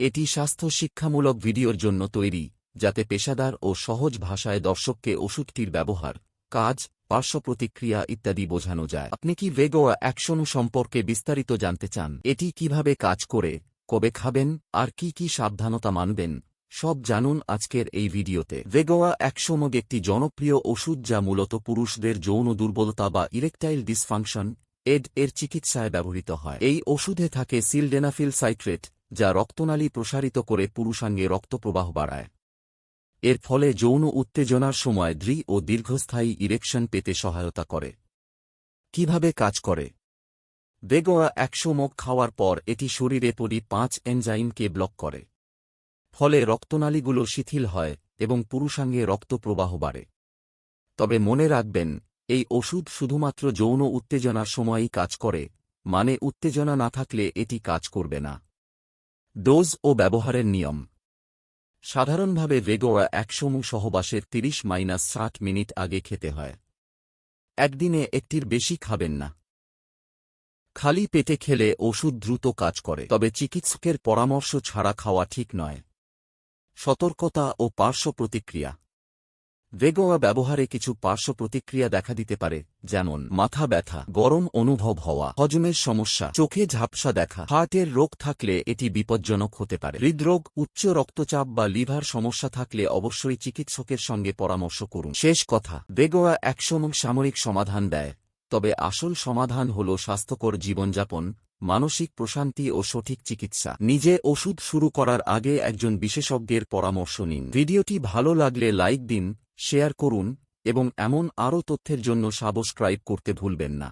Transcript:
এটি স্বাস্থ্য শিক্ষামূলক ভিডিওর জন্য তৈরি, যাতে পেশাদার ও সহজ ভাষায় দর্শককে ওষুধটির ব্যবহার, কাজ, পার্শ্ব প্রতিক্রিয়া ইত্যাদি বোঝানো যায়। আপনি কি ভেগোয়া অ্যাকশন সম্পর্কে বিস্তারিত জানতে চান? এটি কীভাবে কাজ করে, কবে খাবেন, আর কি কি সাবধানতা মানবেন, সব জানুন আজকের এই ভিডিওতে। ভেগোয়া অ্যাকশোমগ একটি জনপ্রিয় ওষুধ যা মূলত পুরুষদের যৌন দুর্বলতা বা ইরেকটাইল ডিসফাংশন, এড এর চিকিৎসায় ব্যবহৃত হয়। এই ওষুধে থাকে সিলডেনাফিল সাইট্রেট যা রক্তনালী প্রসারিত করে পুরুষাঙ্গে রক্তপ্রবাহ বাড়ায়। এর ফলে যৌন উত্তেজনার সময় দৃঢ় ও দীর্ঘস্থায়ী ইরেকশন পেতে সহায়তা করে। কীভাবে কাজ করে? বেগোয়া একশো মুখ খাওয়ার পর এটি শরীরে পরি পাঁচ এনজাইমকে ব্লক করে। ফলে রক্তনালীগুলো শিথিল হয় এবং পুরুষাঙ্গে রক্তপ্রবাহ বাড়ে। তবে মনে রাখবেন, এই ওষুধ শুধুমাত্র যৌন উত্তেজনার সময়ই কাজ করে মানে উত্তেজনা না থাকলে এটি কাজ করবে না। ডোজ ও ব্যবহারের নিয়ম। সাধারণভাবে রেগোয়া একসমু সহবাসের তিরিশ মাইনাস ষাট মিনিট আগে খেতে হয়। একদিনে একটির বেশি খাবেন না। খালি পেটে খেলে ওষুধ দ্রুত কাজ করে, তবে চিকিৎসকের পরামর্শ ছাড়া খাওয়া ঠিক নয়। সতর্কতা ও পার্শ্ব প্রতিক্রিয়া। ভেগোয়া ব্যবহারে কিছু পার্শ্ব প্রতিক্রিয়া দেখা দিতে পারে, যেমন মাথা ব্যথা, গরম অনুভব হওয়া, হজমের সমস্যা, চোখে ঝাপসা দেখা, হার্টের রোগ থাকলে এটি বিপজ্জনক হতে পারে। হৃদরোগ, উচ্চ রক্তচাপ বা লিভার সমস্যা থাকলে অবশ্যই চিকিৎসকের সঙ্গে পরামর্শ করুন। শেষ কথা, ভেগোয়া একশম সামরিক সমাধান দেয়, তবে আসল সমাধান হল স্বাস্থ্যকর জীবনযাপন, মানসিক প্রশান্তি ও সঠিক চিকিৎসা। নিজে ওষুধ শুরু করার আগে একজন বিশেষজ্ঞের পরামর্শ নিন। ভিডিওটি ভালো লাগলে লাইক দিন শেয়ার করুন এবং এমন আরও তথ্যের জন্য সাবস্ক্রাইব করতে ভুলবেন না।